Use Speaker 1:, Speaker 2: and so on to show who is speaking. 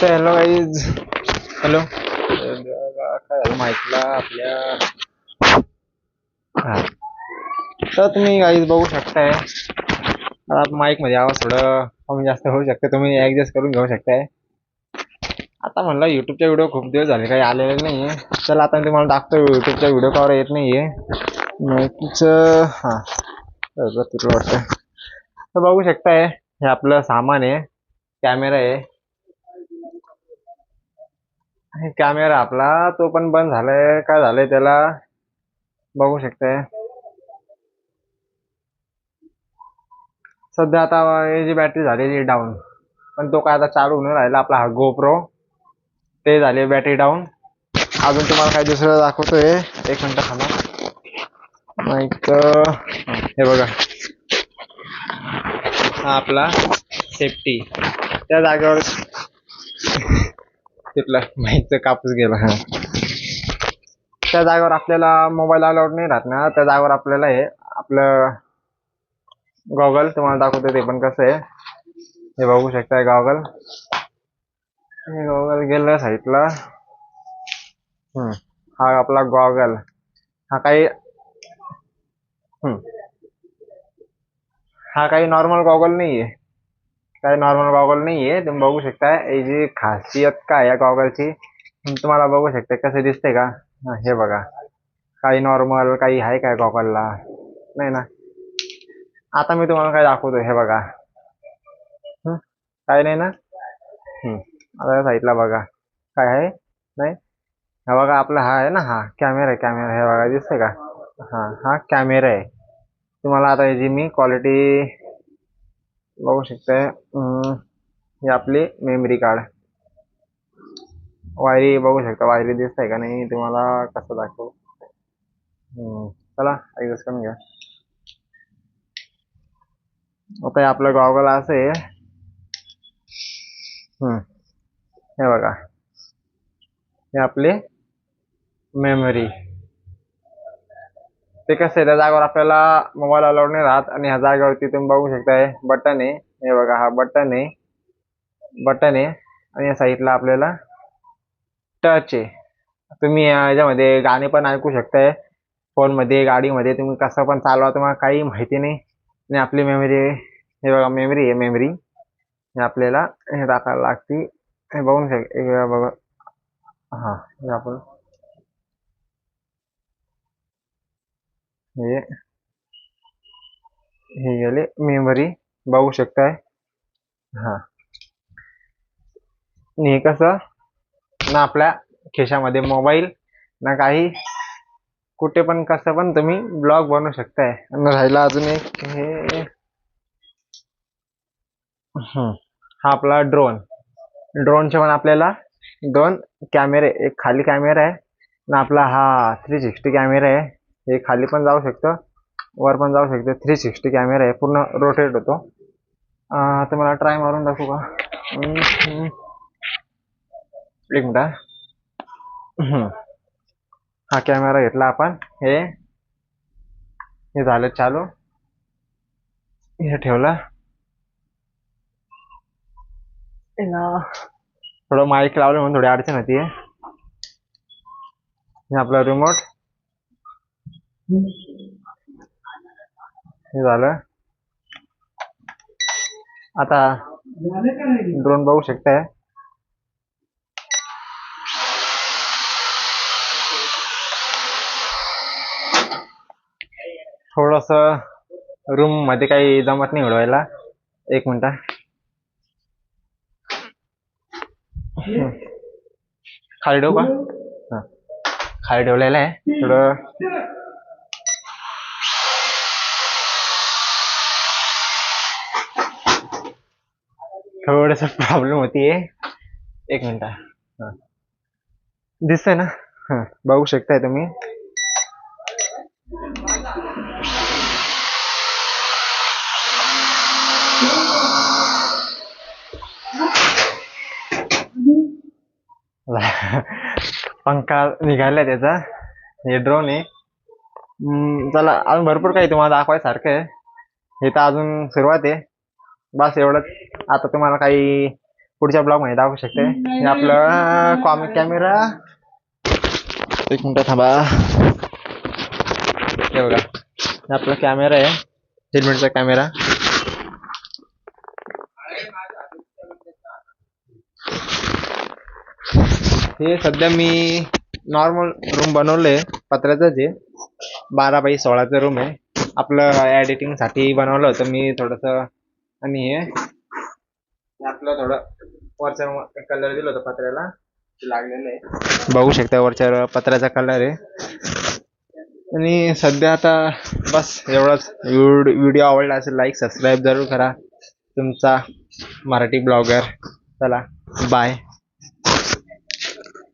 Speaker 1: तर hello guys hello? काय माईकला आपल्या हा. तर तुम्ही गाईज बघू शकताय. आता माईकमध्ये आवाज थोडं कमी जास्त होऊ शकतं. तुम्ही ऍडजस्ट करून घेऊ शकताय. आता म्हणलं युट्यूबचे व्हिडिओ खूप दिवस झाले काही आलेले नाहीये. चला आता मी तुम्हाला दाखवतो युट्यूबचा व्हिडिओ कवर येत नाहीये. माईकचं हा. बरोबर तुला वाटतं तर बघू शकताय हे आपलं सामान आहे. कॅमेरा आहे. हे कॅमेरा आपला तो पण बंद झालाय. काय झालंय त्याला? बघू शकताय सध्या आता याची बॅटरी झालेली डाऊन पण तो काय आता चालू होऊन राहिला आपला हा गोप्रो ते झाले बॅटरी डाऊन अजून तुम्हाला काय दुसरं दाखवतोय. एक मिनटं थांबा. एक हे बघा. हा आपला सेफ्टी त्या जागेवर तिथला माईकचा कापूस गेला हा. त्या जागेवर आपल्याला मोबाईल अलाउड नाही राहत ना. त्या जागेवर आपल्याला हे आपलं गॉगल तुम्हाला दाखवतो ते पण कसं आहे. हे बघू शकताय गॉगल हे गॉगल गेलं साईडला हम्म. हा आपला गॉगल हा काही हम्म. हा काही नॉर्मल गॉगल नाहीये. काही नॉर्मल गॉगल नाही आहे तुम्ही बघू शकता याची खासियत काय या गॉगलची तुम्हाला बघू शकता कसं दिसते का हे बघा काही नॉर्मल काही आहे काय गॉगलला नाही ना आता मी तुम्हाला काय दाखवतो हे बघा काय नाही ना आता साईडला बघा काय आहे नाही हा बघा आपला हा आहे ना हा कॅमेरा आहे कॅमेरा हे बघा दिसते का हा हा कॅमेरा आहे तुम्हाला आता याची मी क्वालिटी बघू ही आपली मेमरी कार्ड वायरी बघू शकता. वायरी दिसतंय का नाही तुम्हाला कसं दाखवू? हं, चला ऍडजस्ट करून घ्या. आता हे आपलं गॉगल आहे. हं, हे बघा. हे आपली मेमरी ते कसं आहे त्या जागेवर आपल्याला मोबाईल अलाउड नाही राहत आणि ह्या जागेवरती तुम्ही बघू शकताय बटन आहे. हे बघा हा बटन आहे. बटन आहे. आणि या साईडला आपल्याला टच आहे. तुम्ही याच्यामध्ये गाणे पण ऐकू शकताय. फोनमध्ये गाडीमध्ये तुम्ही कसं पण चालवा तुम्हाला काही माहिती नाही. आणि आपली मेमरी हे बघा मेमरी आहे मेमरी हे आपल्याला हे टाकायला लागते. हे बघून शक बघा. हां हे आपण हे हे गेले मेमरी बघू शकताय. हां. आणि हे कसं? ना आपल्या खिशामध्ये मोबाईल ना काही. कुठे पण कसं पण तुम्ही ब्लॉग बनवू शकताय. राहिला अजून एक हे. हा आपला ड्रोन ड्रोनचे पण आपल्याला दोन कॅमेरे एक खाली कॅमेरा आहे ना आपला हा थ्री सिक्स्टी कॅमेरा आहे. हे खाली पण जाऊ शकतं वर पण जाऊ शकतं. थ्री सिक्स्टी कॅमेरा आहे पूर्ण रोटेट होतो. आता मला ट्राय मारून दाखवू का. एक मिनिट हा. हा कॅमेरा घेतला आपण. हे हे झालं चालू. हे ठेवलं. थोडं माईक लावलं म्हणून थोडी अडचण होती हे आपलं रिमोट हे झालं. आता ड्रोन बघू शकताय. थोडस रूममध्ये काही जमत नाही उडवायला. एक मिनिट. खाली ठेवू का? खाली ठेवलेलं आहे. थोडं थोडस प्रॉब्लेम होतीये एक मिनिट हा दिसतंय ना हा बघू शकताय तुम्ही पंखा निघालाय त्याचा हे ड्रोन आहे चला अजून भरपूर काही तुम्हाला दाखवायसारखं आहे हे तर अजून सुरुवात आहे बस एवढंच. आता तुम्हाला काही पुढच्या ब्लॉगमध्ये दाखवू शकते. हे आपलं कॉम कॅमेरा एक मिनिट थांबा. हे बघा. आपला कॅमेरा आहे. हेल्मेटचा कॅमेरा हे सध्या मी नॉर्मल रूम बनवलंय पत्र्याचंच आहे बारा बाई सोळाचं रूम आहे. आपलं एडिटिंगसाठी बनवलं होतं. मी थोडंसं आणि हे हे आपलं थोडं वरच्या कलर दिलं होतं पत्र्याला. लागलेलं आहे. बघू शकता वरच्या पत्र्याचा कलर आहे. आणि सध्या आता बस एवढंच. व्हिडिओ आवडला असेल लाईक सबस्क्राईब जरूर करा. तुमचा मराठी ब्लॉगर चला बाय